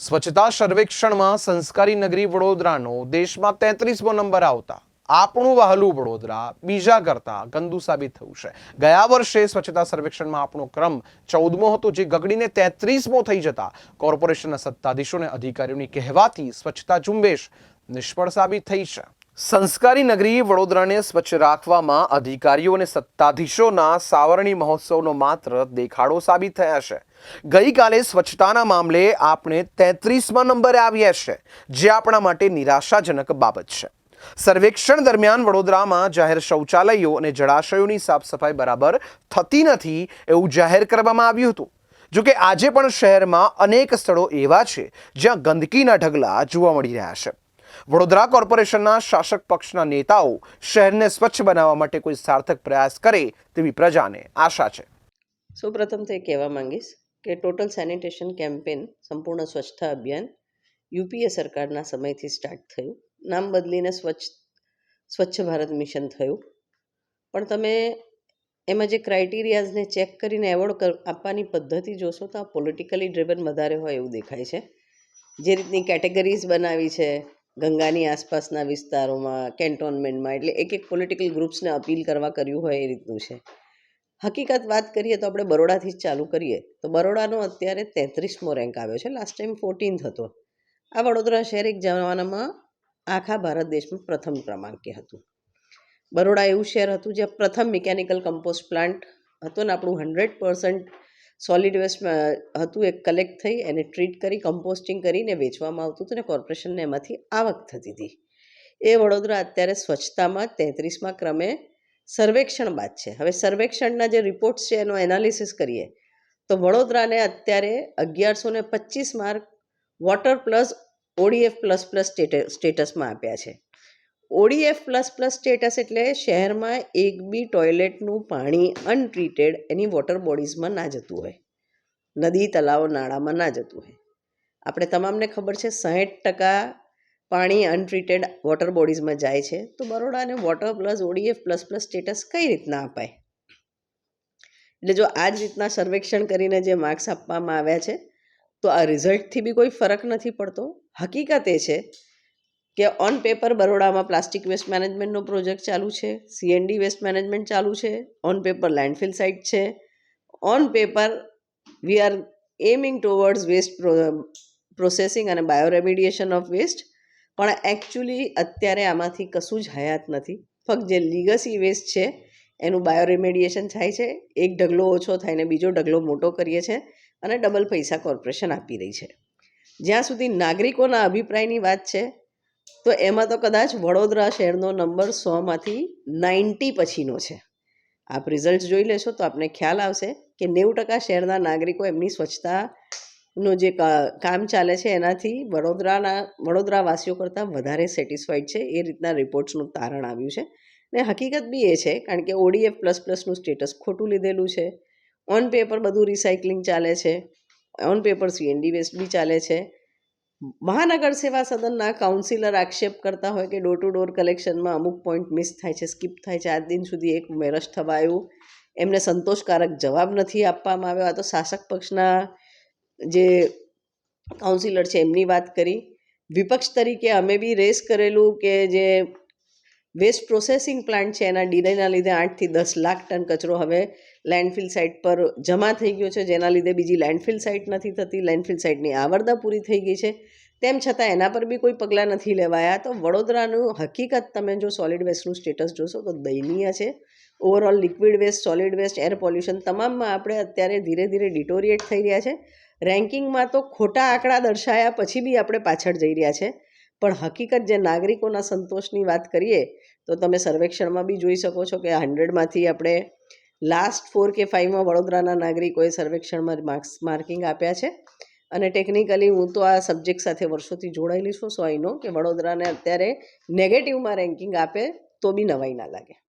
સ્વચ્છતા સર્વેક્ષણમાં સંસ્કારી નગરી વડોદરાનો દેશમાં તેત્રીસમો નંબર આવતા, આપણું વહાલું વડોદરા બીજા કરતા ગંદુ સાબિત થયું છે. ગયા વર્ષે સ્વચ્છતા સર્વેક્ષણમાં આપણો ક્રમ ચૌદમો હતો, જે ગગડીને તેત્રીસમો થઈ જતા. કોર્પોરેશનના સત્તાધીશો અને અધિકારીઓની કહેવાથી સ્વચ્છતા ઝુંબેશ નિષ્ફળ સાબિત થઈ છે. સંસ્કારી નગરી વડોદરાને સ્વચ્છ રાખવામાં અધિકારીઓ અને સત્તાધીશોના સાવરણી મહોત્સવનો માત્ર દેખાડો સાબિત થયા છે. ગઈકાલે સ્વચ્છતાના મામલે આપણે તેત્રીસમાં નંબરે આવ્યા છે જે આપણા માટે નિરાશાજનક બાબત છે. સર્વેક્ષણ દરમિયાન વડોદરામાં જાહેર શૌચાલયો અને જળાશયોની સાફ સફાઈ બરાબર થતી નથી એવું જાહેર કરવામાં આવ્યું હતું. જોકે આજે પણ શહેરમાં અનેક સ્થળો એવા છે, જ્યાં ગંદકીના ઢગલા જોવા મળી રહ્યા છે. વડોદરા કોર્પોરેશનના શાસક પક્ષના નેતાઓ શહેરને સ્વચ્છ બનાવવા માટે કોઈ સાર્થક પ્રયાસ કરે તેવી પ્રજાને આશા છે. સૌપ્રથમ તો કહેવા માંગીશ કે ટોટલ સેનિટેશન કેમ્પેન સંપૂર્ણ સ્વચ્છતા અભિયાન યુપીએ સરકારના સમયથી સ્ટાર્ટ થયું. નામ બદલીને સ્વચ્છ સ્વચ્છ ભારત મિશન થયું. પણ તમે એમાં જે ક્રાઇટેરિયાઝને ચેક કરીને એવોર્ડ આપવાની પદ્ધતિ જોશો તો આ પોલિટિકલી ડ્રિવન વધારે હોય એવું દેખાય છે. જે રીતની કેટેગરીઝ બનાવી છે, ગંગાની આસપાસના વિસ્તારોમાં કેન્ટોનમેન્ટમાં એટલે એક એક પોલિટિકલ ગ્રુપ્સને અપીલ કરવા કર્યું હોય એ રીતનું છે. હકીકત વાત કરીએ તો આપણે બરોડાથી જ ચાલુ કરીએ. તો બરોડાનો અત્યારે તેત્રીસમો રેન્ક આવ્યો છે. લાસ્ટ ટાઈમ ફોર્ટીન્થ હતો. આ વડોદરા શહેર એક જમાનામાં આખા ભારત દેશમાં પ્રથમ ક્રમાંકે હતું. બરોડા એવું શહેર હતું જ્યાં પ્રથમ મિકેનિકલ કમ્પોસ્ટ પ્લાન્ટ હતો ને આપણું હંડ્રેડ પર્સન્ટ સોલિડ વેસ્ટ હતું એ કલેક્ટ થઈ એને ટ્રીટ કરી કમ્પોસ્ટિંગ કરીને વેચવામાં આવતું હતું ને કોર્પોરેશનને એમાંથી આવક થતી હતી. એ વડોદરા અત્યારે સ્વચ્છતામાં તેત્રીસમાં ક્રમે સર્વેક્ષણ બાદ છે. હવે સર્વેક્ષણના જે રિપોર્ટ્સ છે, એનો એનાલિસિસ કરીએ. તો વડોદરાને અત્યારે અગિયારસો ને પચીસ mark water plus ODF plus plus સ્ટેટસમાં આપ્યા છે. ઓડીએફ પ્લસ પ્લસ સ્ટેટસ એટલે શહેરમાં એક બી ટોયલેટનું પાણી અનટ્રીટેડ એની વોટર બોડીઝમાં ના જતું હોય. નદી તલાવ નાળામાં ના જતું હોય. આપણે તમામને ખબર છે, સાહીઠ ટકા પાણી અનટ્રીટેડ વોટર બોડીઝમાં જાય છે, તો બરોડાને water plus ODF plus plus status કઈ રીતના અપાય? એટલે જો આ જ રીતના સર્વેક્ષણ કરીને જે માર્ક્સ આપવામાં આવ્યા છે, તો આ રિઝલ્ટથી બી કોઈ ફરક નથી પડતો. હકીકત એ છે કે ઓન પેપર બરોડામાં પ્લાસ્ટિક વેસ્ટ મેનેજમેન્ટનો પ્રોજેક્ટ ચાલુ છે C N D waste management ચાલુ છે, ઓન પેપર લેન્ડફિલ સાઇટ છે. On paper we are aiming towards waste processing અને બાયોરેમિડિએશન ઓફ વેસ્ટ. પણ એકચ્યુઅલી અત્યારે આમાંથી કશું જ હયાત નથી. ફક્ત જે લીગસી વેસ્ટ છે, એનું બાયોરેમેડિએશન થાય છે, એક ઢગલો ઓછો થાય ને બીજો ઢગલો મોટો કરીએ છીએ અને ડબલ પૈસા કોર્પોરેશન આપી રહી છે. જ્યાં સુધી નાગરિકોના અભિપ્રાયની વાત છે, તો એમાં તો કદાચ વડોદરા શહેરનો નંબર સોમાંથી નાઇન્ટી પછીનો છે. આપ રિઝલ્ટ જોઈ લેશો તો આપને ખ્યાલ આવશે કે નેવું ટકા શહેરના નાગરિકો એમની સ્વચ્છતાનું જે કામ ચાલે છે એનાથી વડોદરાના, વડોદરાવાસીઓ કરતાં વધારે સેટિસ્ફાઈડ છે એ રીતના રિપોર્ટ્સનું તારણ આવ્યું છે. ને હકીકત બી એ છે, કારણ કે ઓડીએફ પ્લસ પ્લસનું સ્ટેટસ ખોટું લીધેલું છે. ઓન પેપર બધું રિસાયકલિંગ ચાલે છે. On paper C N D waste બી ચાલે છે. મહાનગર સેવા સદનના કાઉન્સિલર આક્ષેપ કરતા હોય કે ડોર ટુ ડોર કલેક્શનમાં અમુક પોઈન્ટ મિસ થાય છે સ્કીપ થાય છે, આજ દિન સુધી એક મેરસ થવાયું. એમને સંતોષકારક જવાબ નથી આપવામાં આવ્યો. આ તો શાસક પક્ષના જે કાઉન્સિલર છે, એમની વાત કરી. વિપક્ષ તરીકે અમે બી રેસ કરેલું કે જે વેસ્ટ પ્રોસેસિંગ પ્લાન્ટ છે, એના ડીલેના લીધે આઠથી દસ લાખ ટન કચરો હવે લેન્ડફિલ સાઇટ પર જમા થઈ ગયો છે, જેના લીધે બીજી લેન્ડફિલ સાઇટ નથી થતી લેન્ડફિલ સાઇટની આવરદા પૂરી થઈ ગઈ છે. તેમ છતાં એના પર બી કોઈ પગલાં નથી લેવાયા. તો વડોદરાનું હકીકત તમે જો સોલિડ વેસ્ટનું સ્ટેટસ જોશો તો દયનીય છે. Overall liquid waste solid waste air pollution તમામમાં આપણે અત્યારે ધીરે ધીરે ડિટોરિએટ થઈ રહ્યા છે. રેન્કિંગમાં તો ખોટા આંકડા દર્શાયા પછી બી આપણે પાછળ જઈ રહ્યા છે. પણ હકીકત જે નાગરિકોના સંતોષની વાત કરીએ, તો તમે સર્વેક્ષણમાં બી જોઈ શકો છો કે હંડ્રેડમાંથી આપણે લાસ્ટ ફોર કે ફાઇવમાં વડોદરાના નાગરિકોએ સર્વેક્ષણમાં માર્ક્સ, માર્કિંગ આપ્યા છે. અને ટેકનિકલી હું તો આ સબ્જેક્ટ સાથે વર્ષોથી જોડાયેલી છું સો આઈ નો કે વડોદરાને અત્યારે નેગેટિવમાં રેન્કિંગ આપે તો બી નવાઈ ના લાગે.